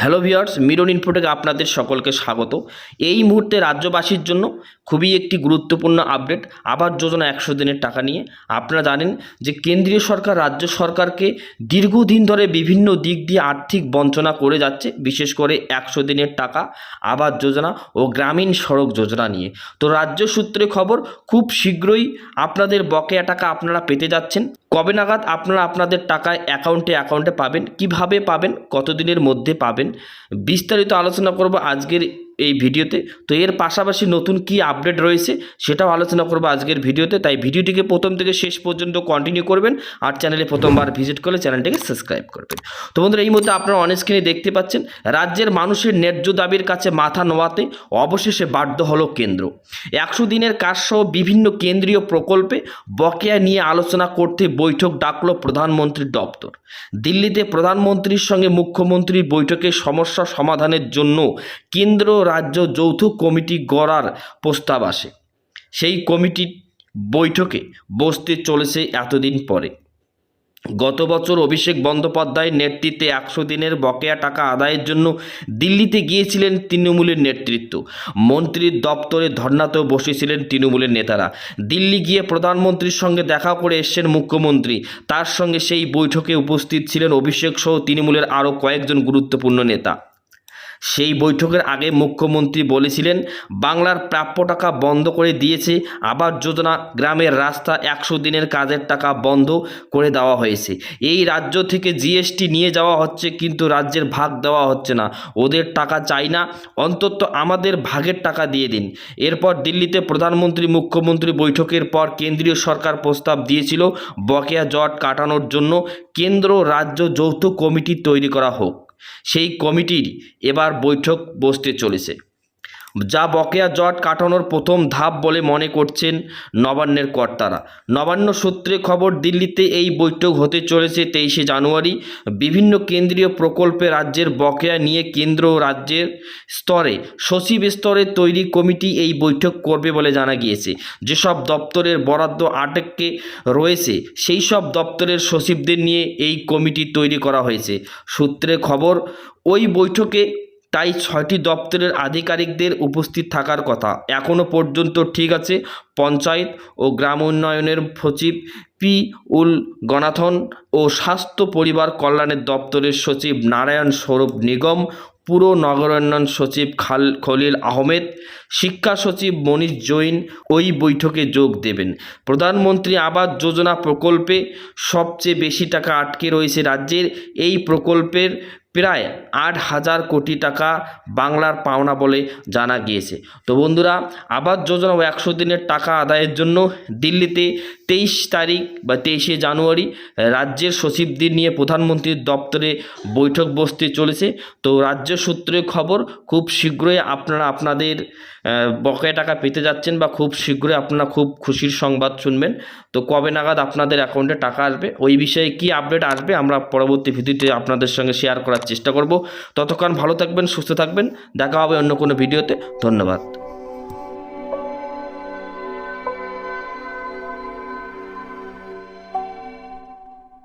Hello viewers Miran ইনফোটেকে আপনাদের সকলকে স্বাগত। এই মুহূর্তে রাজ্যবাসীর জন্য খুবই একটি গুরুত্বপূর্ণ আপডেট আবাস যোজনা একশো দিনের টাকা নিয়ে। আপনারা জানেন যে কেন্দ্রীয় সরকার, রাজ্য সরকারকে দীর্ঘদিন ধরে বিভিন্ন দিক দিয়ে আর্থিক বঞ্চনা করে যাচ্ছে, বিশেষ করে একশো দিনের টাকা, আবাস যোজনা ও গ্রামীণ সড়ক যোজনা নিয়ে। তো রাজ্য সূত্রে খবর, খুব শীঘ্রই আপনাদের বকেয়া টাকা আপনারা পেতে যাচ্ছেন। কবে নাগাদ আপনারা আপনাদের টাকা অ্যাকাউন্টে অ্যাকাউন্টে পাবেন? কীভাবে পাবেন? কতদিনের মধ্যে পাবেন? বিস্তারিত আলোচনা করব আজকের এই ভিডিওতে। তো এর পাশাপাশি নতুন কি আপডেট রয়েছে সেটাও আলোচনা করব আজকের ভিডিওতে। তাই ভিডিওটিকে প্রথম থেকে শেষ পর্যন্ত কন্টিনিউ করবেন আর চ্যানেলে প্রথমবার ভিজিট করলে চ্যানেলটিকে সাবস্ক্রাইব করবেন। তো বন্ধুরা, এই মধ্যে আপনারা অনেক স্ক্রিনে দেখতে পাচ্ছেন, রাজ্যের মানুষের ন্যায্য দাবির কাছে মাথা নোয়াতে অবশেষে বাধ্য হলো কেন্দ্র। একশো দিনের কাজ সহ বিভিন্ন কেন্দ্রীয় প্রকল্পে বকেয়া নিয়ে আলোচনা করতে বৈঠক ডাকলো প্রধানমন্ত্রীর দপ্তর। দিল্লিতে প্রধানমন্ত্রীর সঙ্গে মুখ্যমন্ত্রীর বৈঠকে সমস্যা সমাধানের জন্য কেন্দ্র রাজ্য যৌথ কমিটি গড়ার প্রস্তাব আসে। সেই কমিটি বৈঠকে বসতে চলেছে এতদিন পরে। গত বছর অভিষেক বন্দ্যোপাধ্যায়ের নেতৃত্বে একশো দিনের বকেয়া টাকা আদায়ের জন্য দিল্লিতে গিয়েছিলেন তৃণমূলের নেতৃত্ব। মন্ত্রীর দপ্তরে ধর্নাতেও বসেছিলেন তৃণমূলের নেতারা। দিল্লি গিয়ে প্রধানমন্ত্রীর সঙ্গে দেখা করে এসছেন মুখ্যমন্ত্রী। তার সঙ্গে সেই বৈঠকে উপস্থিত ছিলেন অভিষেক সহ তৃণমূলের আরও কয়েকজন গুরুত্বপূর্ণ নেতা। সেই বৈঠকের আগে মুখ্যমন্ত্রী বলেছিলেন, বাংলার প্রাপ্য টাকা বন্ধ করে দিয়েছে, আবাস যোজনা গ্রামের রাস্তা একশো দিনের কাজের টাকা বন্ধ করে দেওয়া হয়েছে। এই রাজ্য থেকে জিএসটি নিয়ে যাওয়া হচ্ছে, কিন্তু রাজ্যের ভাগ দেওয়া হচ্ছে না। ওদের টাকা চাই না, অন্তত আমাদের ভাগের টাকা দিয়ে দিন। এরপর দিল্লিতে প্রধানমন্ত্রী, মুখ্যমন্ত্রী বৈঠকের পর কেন্দ্রীয় সরকার প্রস্তাব দিয়েছিল, বকেয়া জট কাটানোর জন্য। কেন্দ্র, রাজ্য যৌথ কমিটি তৈরি করা হোক। সেই কমিটির এবার বৈঠক বসতে চলেছে। যা বকেয়া জট কাটানোর প্রথম ধাপ বলে মনে করছেন নবান্নের কর্তারা। নবান্ন সূত্রে খবর, দিল্লিতে এই বৈঠক হতে চলেছে তেইশে জানুয়ারি। বিভিন্ন কেন্দ্রীয় প্রকল্পে রাজ্যের বকেয়া নিয়ে কেন্দ্র ও রাজ্যের স্তরে সচিব স্তরে তৈরি কমিটি এই বৈঠক করবে বলে জানা গিয়েছে। যেসব দপ্তরের বরাদ্দ আটকে রয়েছে, সেই সব দপ্তরের সচিবদের নিয়ে এই কমিটি তৈরি করা হয়েছে। সূত্রে খবর, ওই বৈঠকে তাই ছয়টি দপ্তরের আধিকারিকদের উপস্থিত থাকার কথা। এখনও পর্যন্ত ঠিক আছে, পঞ্চায়েত ও গ্রাম উন্নয়নের সচিব পি উল গণাথন ও স্বাস্থ্য পরিবার কল্যাণের দপ্তরের সচিব নারায়ণ স্বরূপ নিগম, পুর নগরায়ণ সচিব খাল খলিল আহমেদ, শিক্ষা সচিব মনীষ জৈন ওই বৈঠকে যোগ দেবেন। প্রধানমন্ত্রী আবাস যোজনা প্রকল্পে সবচেয়ে বেশি টাকা আটকে রয়েছে রাজ্যের। এই প্রকল্পের প্রায় আট হাজার কোটি টাকা বাংলার পাওনা বলে জানা গিয়েছে। তো বন্ধুরা আবাস যোজনা ও একশো দিনের টাকা আদায়ের জন্য দিল্লিতে তেইশ তারিখ বা তেইশে জানুয়ারি রাজ্যের সচিবদের নিয়ে প্রধানমন্ত্রীর দপ্তরে বৈঠক বসতে চলেছে। তো রাজ্য সূত্রে খবর, খুব শীঘ্রই আপনারা আপনাদের বকেয়া টাকা পেতে যাচ্ছেন বা খুব শীঘ্রই আপনারা খুব খুশির সংবাদ শুনবেন। তো কবে নাগাদ আপনাদের অ্যাকাউন্টে টাকা আসবে, ওই বিষয়ে কি আপডেট আসবে আমরা পরবর্তী ভিডিওতে আপনাদের সঙ্গে শেয়ার করার চেষ্টা করব। ততক্ষণ ভালো থাকবেন সুস্থ থাকবেন। দেখা হবে অন্য কোনো ভিডিওতে। ধন্যবাদ।